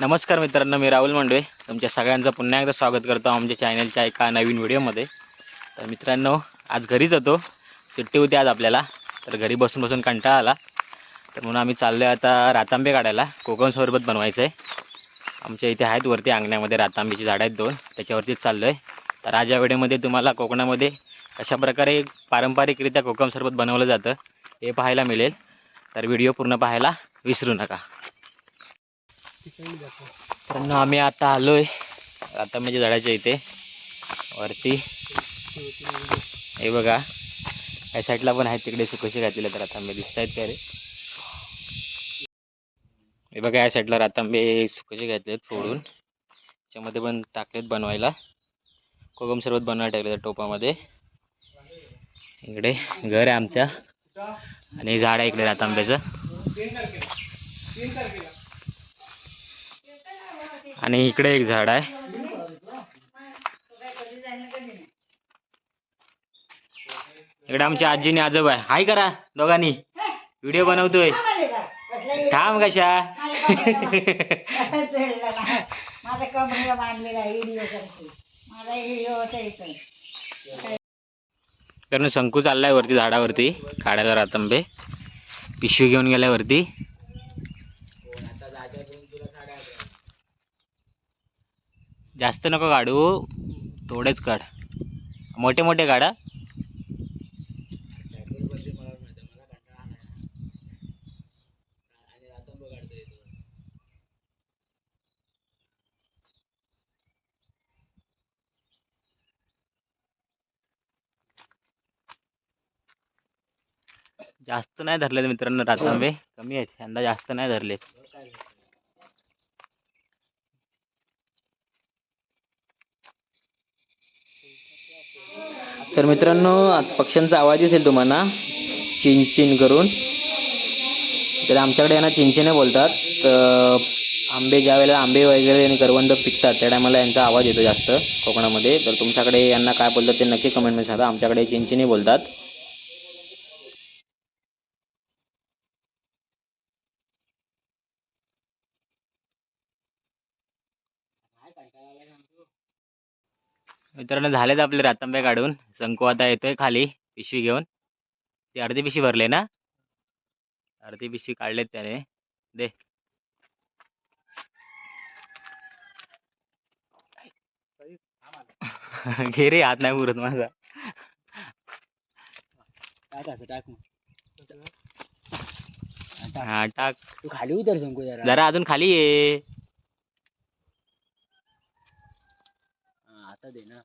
नमस्कार मित्रांनो मी राहुल मांडवे. तुमच्या सगळ्यांचं पुन्हा एकदा स्वागत करतो आमच्या चॅनलच्या एका नवीन व्हिडिओमध्ये तर मित्रांनो आज घरीच होतो. सुट्टी होती आज आपल्याला तर घरी बसून बसून कंटाळा आला. तर म्हणून आम्ही चाललो आहे आता रातांबे काढायला. कोकण सरबत बनवायचं आहे आमच्या इथे आहेत वरती अंगण्यामध्ये रातांबीची झाडं आहेत दोन. त्याच्यावरतीच चाललो आहे तर आज या वेळेमध्ये तुम्हाला कोकणामध्ये कशाप्रकारे पारंपरिकरित्या कोकम सरबत बनवलं जातं हे पाहायला मिळेल. तर व्हिडिओ पूर्ण पाहायला विसरू नका. तर आम्ही आता आलो आहे आता म्हणजे झाडाच्या इथे. वरती. हे बघा. या साईडला पण आहेत तिकडे सुकशी घातलेले तर रातांबे दिसत आहेत का रे? हे बघा या साईडला रातांबे सुकशी घातलेत फोडून. त्याच्यामध्ये पण टाकलेत बनवायला. कोकम सरबत बनवायला टाकले टोपामध्ये. इकडे घर आहे आमच्या. आणि झाड आहे इकडे रातांब्याचं आणि इकडे एक झाड आहे. इकडे आमच्या आजीने आजोबा आहे. हाय करा दोघांनी. व्हिडिओ बनवतोय. थांब कशा. कारण शंकू चाललाय वरती झाडावरती काढायला रातंबे. पिशवी घेऊन गेलाय वरती. जास्त नको काढू थोडेच काढ. मोठे मोठे काढा जास्त नाही धरलेत मित्रांनो रातांबे कमी आहेत. यंदा जास्त नाही धरलेत. तर मित्रांनो पक्ष्यांचा आवाज येईल तुम्हाला. चिन चिन करून. तर आमच्याकडे यांना चिंचिने बोलतात. तर आंबे ज्या वेळेला आंबे वगैरे आणि करवंद पिकतात त्या टायमाला यांचा आवाज येतो जास्त कोकणामध्ये. तर तुमच्याकडे यांना काय बोलतात ते नक्की कमेंटमध्ये सांगा. आमच्याकडे चिंचिने बोलतात. मित्रांनो झालेत आपले रातांबे काढून. शंकू आता येतोय खाली पिशवी घेऊन. ती अर्धी पिशवी भरले ना? अर्धी पिशवी काढलेत त्याने. दे. घे रे हात नाही पुरत माझा. हा टाक. तू खाली उतर शंकू जरा. जरा अजून खाली ये. आता दे ना.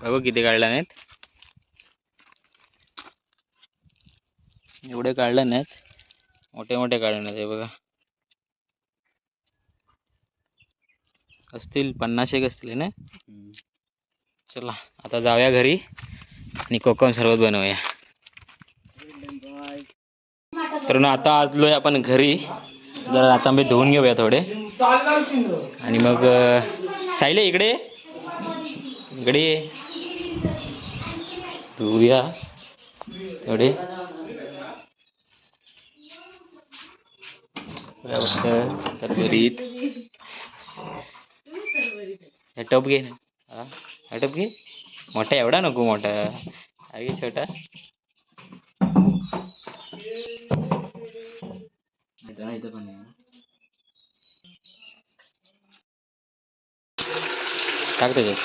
बघू किती काढल्या नाहीत. एवढे काढले नाहीत. मोठे मोठे काढले नाहीत हे बघा. असतील पन्नास एक असतील ना. चला आता जाऊया घरी आणि कोकम सरबत बनवूया. तर ना आता आलोय आपण घरी. जरा रातांबे धुवून घेऊया थोडे. आणि मग सायले इकडे इकडे धुया इकडे थोडे हे टप घे ना. हा? टप घे. मोठा एवढा नको मोठा. अरे छोटा. इथं इथं पण टाक त्याच्यात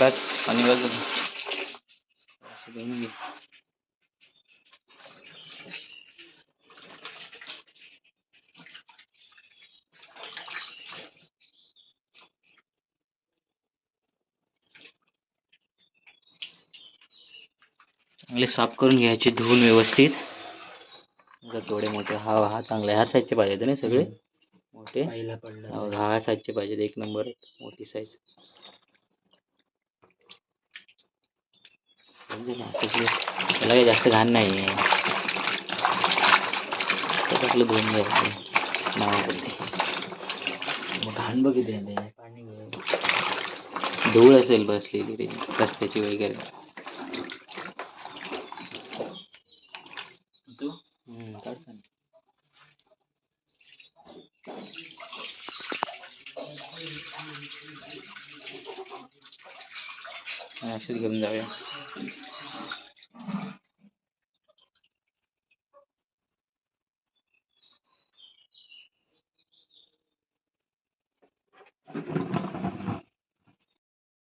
बस आणि बस झालं. असं धुवून घे. चांगले साफ करून घ्यायचे धुवून व्यवस्थित. थोडे मोठे हा हा चांगला ह्या साईजचे पाहिजे ना सगळे? मोठे? पहिला पडला. हो, साईजचे पाहिजेत एक नंबर मोठी साईज त्याला काही जास्त घाण नाही आहे आपलं धुवून घ्यायचं. नावापुरती मग घाण बघितली पाणी. धूळ असेल बसलेली रे रस्त्याची वगैरे तू हम्म, काढ ना. हा, घेऊन जाऊया.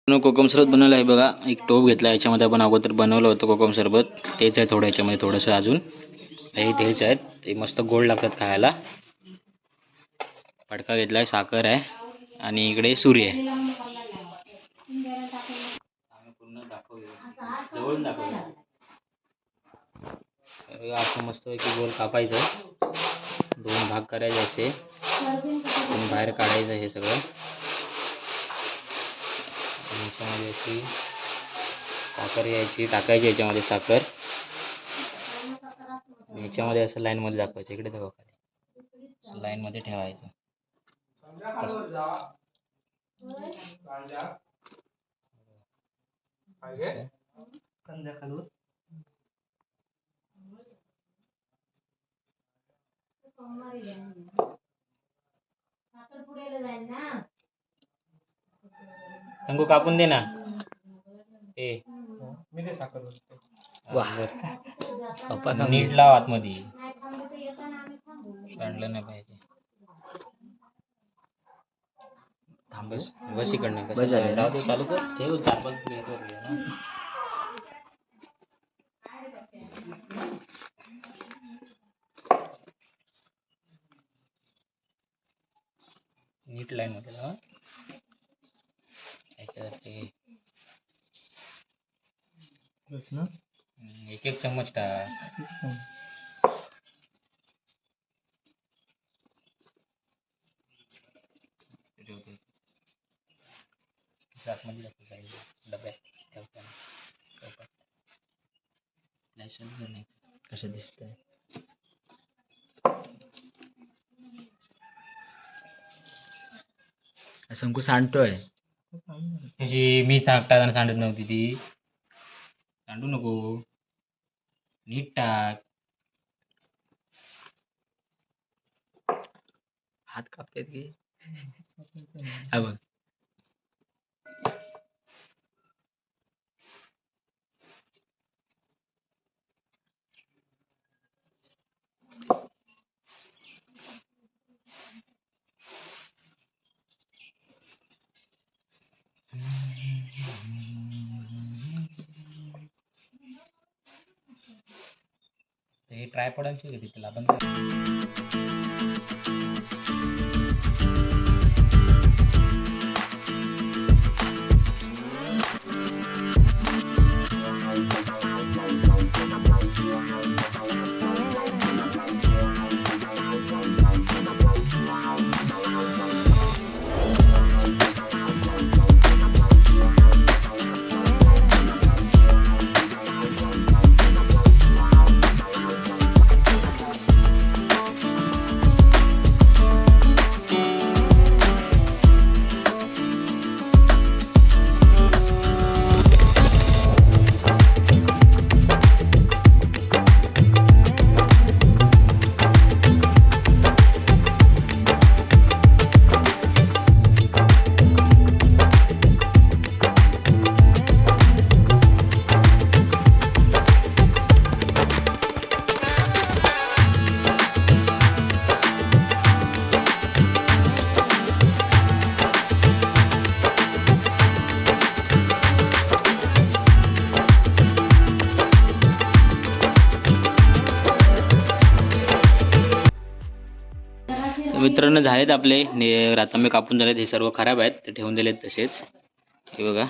कोकम सरबत बनवलं आहे बघा. एक टोप घेतला याच्यामध्ये आपण अगोदर बनवलं होतं कोकम सरबत. तेच आहे थोडं याच्यामध्ये थोडंसं अजून. हे तेच आहेत. ते मस्त गोड लागतात खायला. फडका घेतला आहे साखर आहे. आणि इकडे सुरी आहे पूर्ण दाखवूया जवळून दाखवूया असं मस्त की गोल कापायचं. दोन भाग करायचे असे. बाहेर काढायचं हे सगळं. याच्यामध्ये अशी साखर यायची टाकायची याच्यामध्ये साखर. याच्यामध्ये असं लाईनमध्ये दाखवायचं. इकडे दाखवा खाली. लाईनमध्ये ठेवायचं. शंकू कापून दे ना. ए. वा. नीट लाव आतमध्ये. सांडलं नाही पाहिजे. थांबस. बस इकडनं. बस झालं. ना? राहू दे चालू कर. ठेव चार पाच ना नीट लाईन मध्ये लावा याच्यावरती हम्म, एक एक चम्मच टाक ठेवते. आतमध्ये दाखव जाईल डब्यात ठेवताना कपात. लायसन नाही कसं दिसतंय शंकू सांडतोय त्याची मी टाकताना सांडत नव्हती ती सांडू नको नीट टाक हात कापतेत की हा बघ हे ट्रायपॉडांची होती तिला आपण तर झालेत आपले. ने रातांबे कापून झालेत. हे सर्व खराब आहेत. ते ठेवून दिलेत तसेच. हे बघा.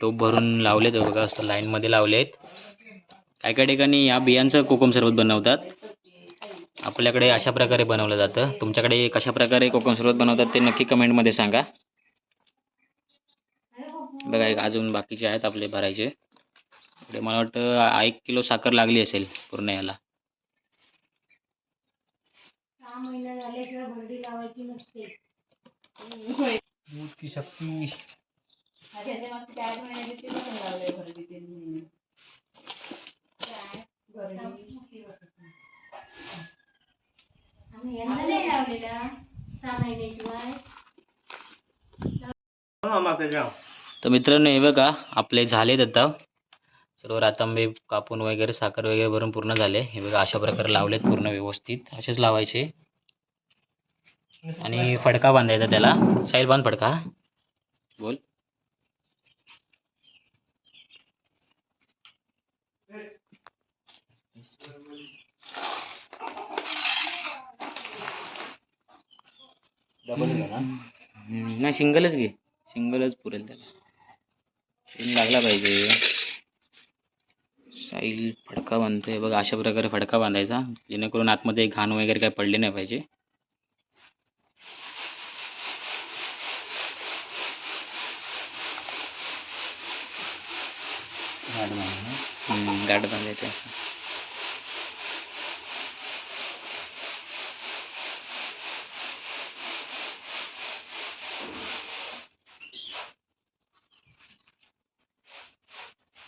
टोप भरून लावलेत. बघा असं लाईनमध्ये लावले आहेत काय काय ठिकाणी या बियांचं कोकम सरबत बनवतात. आपल्याकडे अशा प्रकारे बनवलं जातं. तुमच्याकडे कशा प्रकारे कोकम सरबत बनवतात ते नक्की कमेंटमध्ये सांगा. बघा एक अजून बाकीचे आहेत आपले भरायचे. मला वाटतं एक किलो साखर लागली असेल पूर्ण याला. सहा महिने झाल्याशिवाय भरडी लावायची नसते. की शक्ती? त्याच्या मागचे चार महिन्याचे ते पण लावलंय भरती त्यांनी. भरती. आम्ही यंदा नाही लावलेला. सहा महिन्याशिवाय. तर मित्रांनो हे बघा आपले झालेत आता. सर्व रातांबे कापून वगैरे साखर वगैरे भरून पूर्ण झाले. हे बघा अशा प्रकारे लावलेत पूर्ण व्यवस्थित. असेच लावायचे. आणि फडका बांधायचा त्याला. साईल बांध फडका. बोल. डबल ना नाही सिंगलच घे. सिंगलच पुरेल त्याला. लागला पाहिजे. साईल फडका बांधतोय. बघा अशा प्रकारे फडका बांधायचा. जेणेकरून आतमध्ये घाण वगैरे काही पडले नाही पाहिजे. गाठ बांधायचं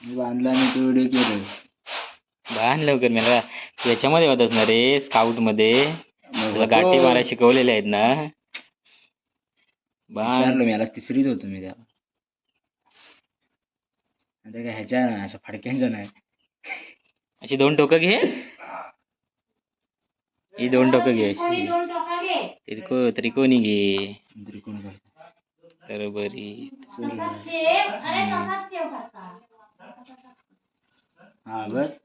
मी बांधला आणि तू व्हिडिओ केलं. बांध लवकर मला याच्यामध्ये होत असणार रे स्काउटमध्ये तुला गाठी मारा शिकवलेल्या आहेत ना. बांध विचारलो मी याला तिसरीत होतो मी तेव्हा. आता काय ह्याच्या नाही असं फडक्यांच्या नाही. अशी दोन टोकं घे. ही दोन टोकं घे अशी. त्रिको त्रिकोणी घे. त्रिकोण बरोबरी. हा बस.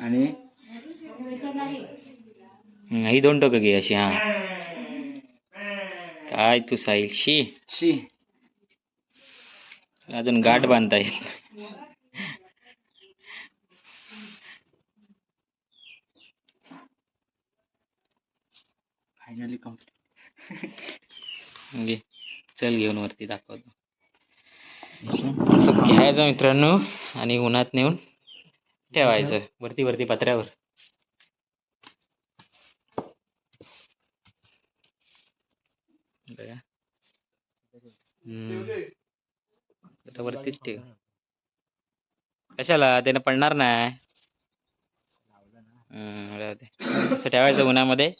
आणि? ही दोन टोकं घे अशी हा. काय तू साईल शी. शी. अजून गाठ बांधता नाही. फायनली कंप्लीट चल घेऊन वरती दाखवतो. असं? घ्यायचं मित्रांनो आणि उन्हात नेऊन ठेवायचं. वरती वरती पत्र्यावर. बघा. आता वरतीच ठेव. कशाला? त्यानं पडणार नाही. असं ठेवायचं उन्हामध्ये.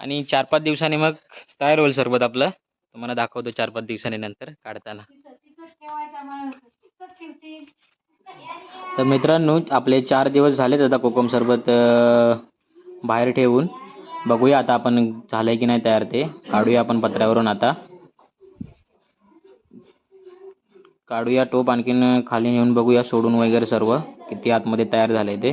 आणि चार पाच दिवसांनी मग तयार होईल सरबत आपलं. तुम्हाला दाखवतो चार पाच दिवसांनी नंतर काढताना. तर मित्रांनो आपले चार दिवस झालेत आता कोकम सरबत बाहेर ठेवून. बघूया आता आपण झालंय की नाही तयार ते. काढूया आपण पत्र्यावरून आता. काढूया टोप आणखीन खाली नेऊन बघूया सोडून वगैरे सर्व. किती आतमध्ये तयार झालंय ते.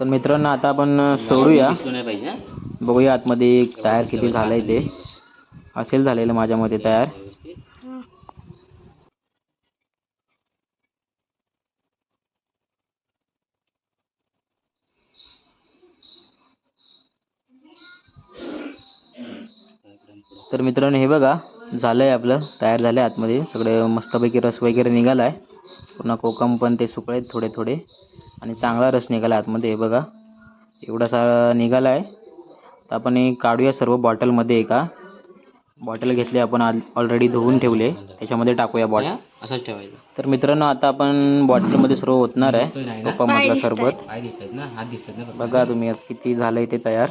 तर मित्रांनो आता आपण सोडूया. बघूया आतमध्ये तयार किती झालंय ते. असेल झालेलं माझ्या मते तयार. तर मित्रांनो हे बघा झालंय आपलं तयार झालंय आतमध्ये. सगळे मस्तपैकी रस वगैरे निघालाय. पुन्हा कोकम पण ते सुकळे थोडे थोडे आणि चांगला रस निघाला आतमध्ये हे बघा. एवढा सा निघाला आहे तर आपण हे काढूया सर्व बॉटलमध्ये एका. बॉटल घेतली आपण ऑलरेडी धुवून ठेवले. त्याच्यामध्ये टाकूया बॉटल असंच ठेवायचं. तर मित्रांनो आता आपण बॉटलमध्ये सर्व ओतणार आहे. कोकममधलं सरबत. बघा तुम्ही किती झालंय ते तयार.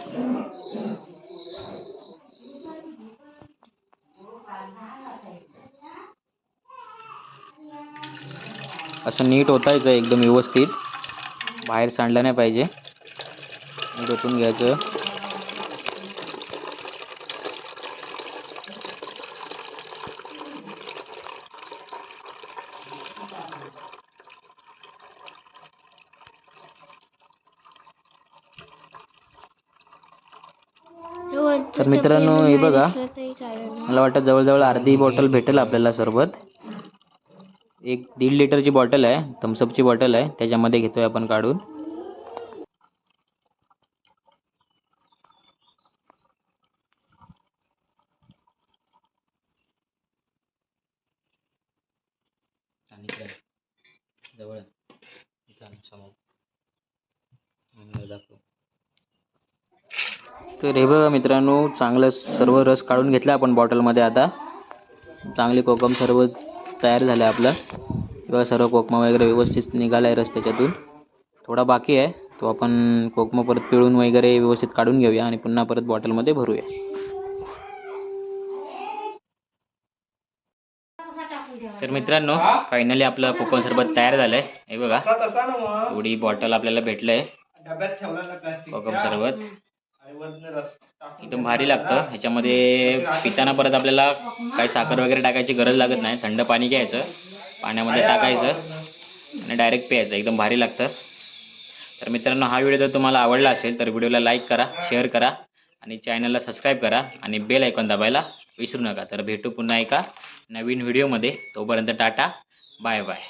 असं नीट ओतायचं एकदम व्यवस्थित. बाहेर सांडलं नाही पाहिजे. नीट ओतून घ्यायचं. तर मित्रांनो हे बघा. मला वाटतं जवळजवळ अर्धी बॉटल भेटेल आपल्याला सरबत. एक दीड लिटरची बॉटल आहे थम्सअपची बॉटल आहे त्याच्यामध्ये घेतोय आपण काढून. जवळ दाखव. तर हे बघा मित्रांनो चांगलं सर्व रस काढून घेतला आपण बॉटलमध्ये आता. चांगली कोकम सर्व तयार झालं आहे आपलं. बघा सर्व कोकमा वगैरे व्यवस्थित निघाला आहे रस त्याच्यातून थोडा बाकी आहे. तो आपण कोकमा परत पिळून वगैरे व्यवस्थित काढून घेऊया आणि पुन्हा परत बॉटलमध्ये भरूया. तर मित्रांनो फायनली आपलं कोकम सरबत तयार झालं आहे हे बघा थोडी बॉटल आपल्याला भेटलं आहे कोकम सरबत. एकदम भारी लागतं. ह्याच्यामध्ये पिताना परत आपल्याला काही साखर वगैरे टाकायची गरज लागत नाही. थंड पाणी घ्यायचं. पाण्यामध्ये टाकायचं. आणि डायरेक्ट प्यायचं. एकदम भारी लागतं. तर मित्रांनो हा व्हिडिओ जर तुम्हाला आवडला असेल तर व्हिडिओला लाईक करा शेअर करा आणि चॅनलला सबस्क्राईब करा आणि बेल ऐकून दाबायला विसरू नका. तर भेटू पुन्हा एका नवीन व्हिडिओमध्ये तोपर्यंत टाटा. Bye bye